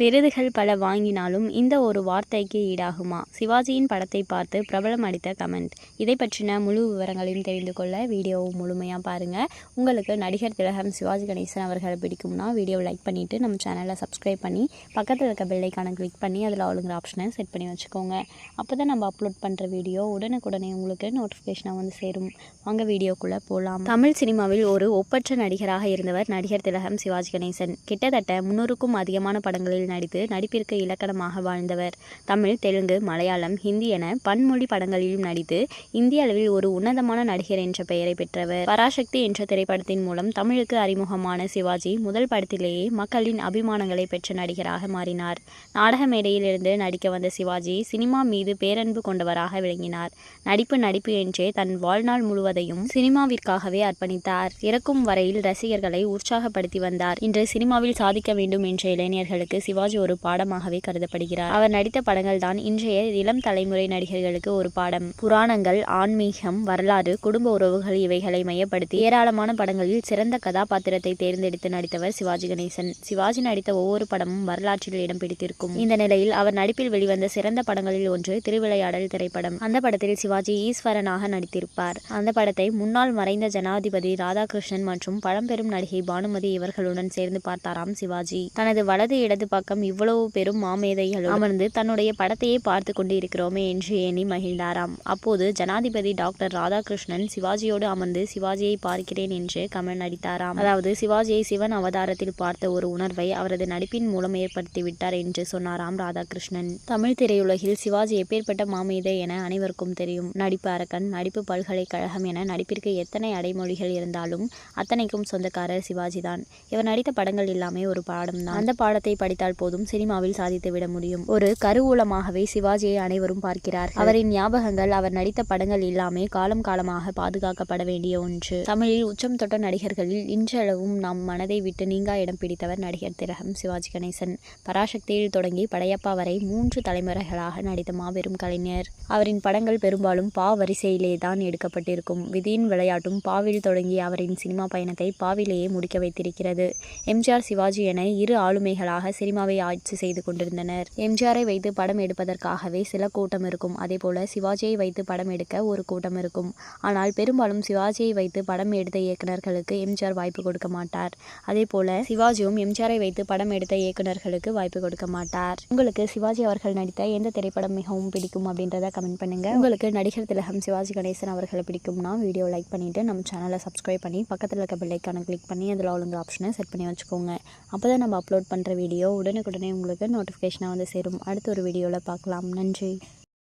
விருதுகள் பல வாங்கினாலும் இந்த ஒரு வார்த்தைக்கு ஈடாகுமா? சிவாஜியின் படத்தை பார்த்து பிரபலம் அடித்த கமெண்ட். இதை பற்றின முழு விவரங்களையும் தெரிந்து கொள்ள வீடியோவை முழுமையாக பாருங்கள் உங்களுக்கு நடிகர் திலகம் சிவாஜி கணேசன் அவர்களை பிடிக்கும்னா வீடியோவை லைக் பண்ணிவிட்டு நம்ம சேனலை சப்ஸ்கிரைப் பண்ணி பக்கத்தில் இருக்க பெல்லைக்கான கிளிக் பண்ணி அதில் அவளுங்கிற ஆப்ஷனை செட் பண்ணி வச்சுக்கோங்க. அப்போ தான் நம்ம அப்லோட் பண்ணுற வீடியோ உடனுக்குடனே உங்களுக்கு நோட்டிஃபிகேஷனாக வந்து சேரும். வாங்க வீடியோக்குள்ளே போகலாம் தமிழ் சினிமாவில் ஒரு ஒப்பற்ற நடிகராக இருந்தவர் நடிகர் திலகம் சிவாஜி கணேசன். கிட்டத்தட்ட முன்னூறுக்கும் அதிகமான படங்களில் நடித்து நடிப்பிற்கு இலக்கணமாக வாழ்ந்தவர். தமிழ் தெலுங்கு மலையாளம் ஹிந்தி என பன்மொழி படங்களிலும் நடித்து இந்திய அளவில் ஒரு உன்னதமான நடிகர் என்ற பெயரை பெற்றவர். பராசக்தி என்ற திரைப்படத்தின் மூலம் தமிழுக்கு அறிமுகமான சிவாஜி முதல் படத்திலேயே மக்களின் அபிமானங்களை பெற்ற நடிகராக மாறினார். நாடக மேடையிலிருந்து நடிக்க வந்த சிவாஜி சினிமா மீது பேரன்பு கொண்டவராக விளங்கினார். நடிப்பு நடிப்பு என்றே தன் வாழ்நாள் முழுவதையும் சினிமாவிற்காகவே அர்ப்பணித்தார். இறக்கும் வரையில் ரசிகர்களை உற்சாகப்படுத்தி வந்தார். இன்று சினிமாவில் சாதிக்க வேண்டும் என்ற இளைஞர்களுக்கு சிவ சிவாஜி ஒரு பாடமாகவே கருதப்படுகிறார். அவர் நடித்த படங்கள் தான் இன்றைய இளம் தலைமுறை நடிகர்களுக்கு ஒரு பாடம். புராணங்கள் ஆன்மீகம் வரலாறு குடும்ப உறவுகள் இவைகளை மையப்படுத்தி ஏராளமான படங்களில் சிறந்த கதாபாத்திரத்தை தேர்ந்தெடுத்து நடித்தவர் சிவாஜி கணேசன். சிவாஜி நடித்த ஒவ்வொரு படமும் வரலாற்றில் இடம் பிடித்திருக்கும். இந்த நிலையில் அவர் நடிப்பில் வெளிவந்த சிறந்த படங்களில் ஒன்று திருவிளையாடல் திரைப்படம். அந்த படத்தில் சிவாஜி ஈஸ்வரனாக நடித்திருப்பார். அந்த படத்தை முன்னாள் மறைந்த ஜனாதிபதி ராதாகிருஷ்ணன் மற்றும் பழம்பெரும் நடிகை பானுமதி இவர்களுடன் சேர்ந்து பார்த்தாராம் சிவாஜி. தனது வலது இடது பக்கம் பக்கம் இவ்வளவு பெரும் மாமேதைகளும் அமர்ந்து தன்னுடைய படத்தையே பார்த்து கொண்டு இருக்கிறோமே என்று எண்ணி மகிழ்ந்தாராம். அப்போது ஜனாதிபதி டாக்டர் ராதாகிருஷ்ணன் சிவாஜியோடு அமர்ந்து சிவாஜியை பார்க்கிறேன் என்று கமல் நடித்தாராம். அதாவது சிவாஜியை சிவன் அவதாரத்தில் பார்த்த ஒரு உணர்வை அவரது நடிப்பின் மூலம் ஏற்படுத்திவிட்டார் என்று சொன்னாராம் ராதாகிருஷ்ணன். தமிழ் திரையுலகில் சிவாஜி எப்பேற்பட்ட மாமேதை என அனைவருக்கும் தெரியும். நடிப்பு அரக்கன் நடிப்பு பல்கலைக்கழகம் என நடிப்பிற்கு எத்தனை அடைமொழிகள் இருந்தாலும் அத்தனைக்கும் சொந்தக்காரர் சிவாஜி தான். இவர் நடித்த படங்கள் எல்லாமே ஒரு பாடம் தான் அந்த பாடத்தை படித்தால் போதும் சினிமாவில் சாதித்து விட முடியும். ஒரு கருவூலமாகவே சிவாஜியை அனைவரும் பார்க்கிறார் அவரின் ஞாபகங்கள் அவர் நடித்த படங்கள் எல்லாமே காலம் காலமாக பாதுகாக்கப்பட வேண்டிய ஒன்று. தமிழில் உச்சம் தொட்ட நடிகர்களில் இன்றளவும் நம் மனதை விட்டு நீங்கா இடம் பிடித்தவர் நடிகர் திலகம் சிவாஜி கணேசன். பராசக்தியில் தொடங்கி படையப்பா வரை மூன்று தலைமுறைகளாக நடித்த மாபெரும் கலைஞர். அவரின் படங்கள் பெரும்பாலும் பா வரிசையிலே தான் எடுக்கப்பட்டிருக்கும். விதியின் விளையாட்டும் பாவில் தொடங்கி அவரின் சினிமா பயணத்தை பாவிலேயே முடிக்க வைத்திருக்கிறது. எம்ஜிஆர் சிவாஜி என இரு ஆளுமைகளாக சினிமா சினிமாவை ஆட்சி செய்து கொண்டிருந்தனர். எம்ஜிஆரை வைத்து படம் எடுப்பதற்காகவே சில கூட்டம் இருக்கும். அதேபோல சிவாஜியை வைத்து படம் எடுக்க ஒரு கூட்டம் இருக்கும். ஆனால் பெரும்பாலும் சிவாஜியை வைத்து படம் எடுத்த இயக்குநர்களுக்கு எம்ஜிஆர் வாய்ப்பு கொடுக்க மாட்டார். அதே போல சிவாஜியும் எம்ஜிஆரை வைத்து படம் எடுத்த இயக்குநர்களுக்கு வாய்ப்பு கொடுக்க மாட்டார். உங்களுக்கு சிவாஜி அவர்கள் நடித்த எந்த திரைப்படம் மிகவும் பிடிக்கும் அப்படின்றத கமெண்ட் பண்ணுங்க. உங்களுக்கு நடிகர் திலகம் சிவாஜி கணேசன் அவர்களை பிடிக்கும்னா வீடியோ லைக் பண்ணிட்டு நம்ம சேனலை சப்ஸ்கிரைப் பண்ணி பக்கத்தில் இருக்க பெல்லைக்கான கிளிக் பண்ணி அதில் ஆளுங்க ஆப்ஷனை செட் பண்ணி வச்சுக்கோங்க. அப்போ தான் நம்ம அப்லோட் பண்ணுற வீடியோ உடனுக்குடனே உங்களுக்கு நோட்டிஃபிகேஷனாக வந்து சேரும். அடுத்த ஒரு வீடியோவில் பார்க்கலாம். நன்றி.